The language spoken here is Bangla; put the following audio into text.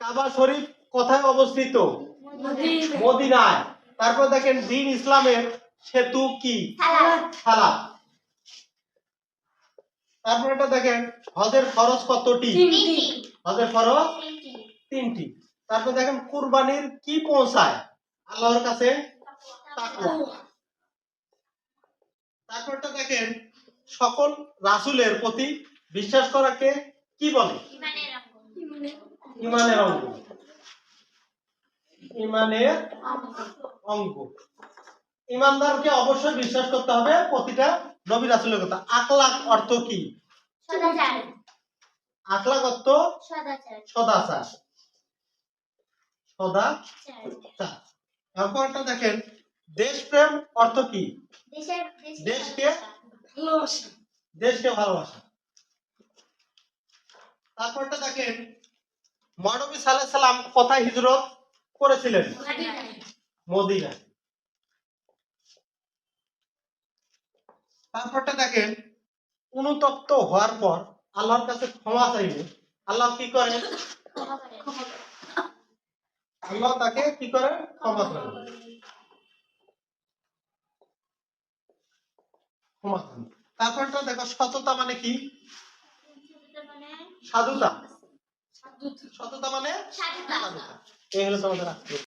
কাবা শরীফ কোথায় অবস্থিত? মদিনায়। তারপর দেখেন দিন ইসলামের সেতু কি? সালাত তারপর এটা দেখেন হজের খরচ কতটি? হজের খরচ তিনটি। তারপর দেখেন কুরবানির কি পৌঁছায়? আল্লাহর কাছে তারপরটা দেখেন সকল রাসূলের প্রতি বিশ্বাস করাকে কি বলে? ইমানের অঙ্গ। ইমানের অঙ্গ। ইমানদারকে অবশ্যই বিশ্বাস করতে হবে প্রতিটা নবী রাসূলের কথা। আখলাক অর্থ কি? আখলাক অর্থ? সদাচার। তারপরটা দেখেন দেশপ্রেম অর্থ কি? দেশকে? দেশকে ভালোবাসা। তারপরটা দেখেন মহানবী সাল্লাহ সাল্লাম কোথায় হিজরত করেছিলেন? মদিনা তারপরটা দেখেন, অনুতপ্ত হওয়ার পর আল্লাহর কাছে ক্ষমা চাইলে আল্লাহ কি করেন আল্লাহ তাকে কি করেন ক্ষমা ক্ষমা তারপরটা দেখো, সততা মানে কি? সাধুতা। সততা মানে সততা এই হলো তোমাদের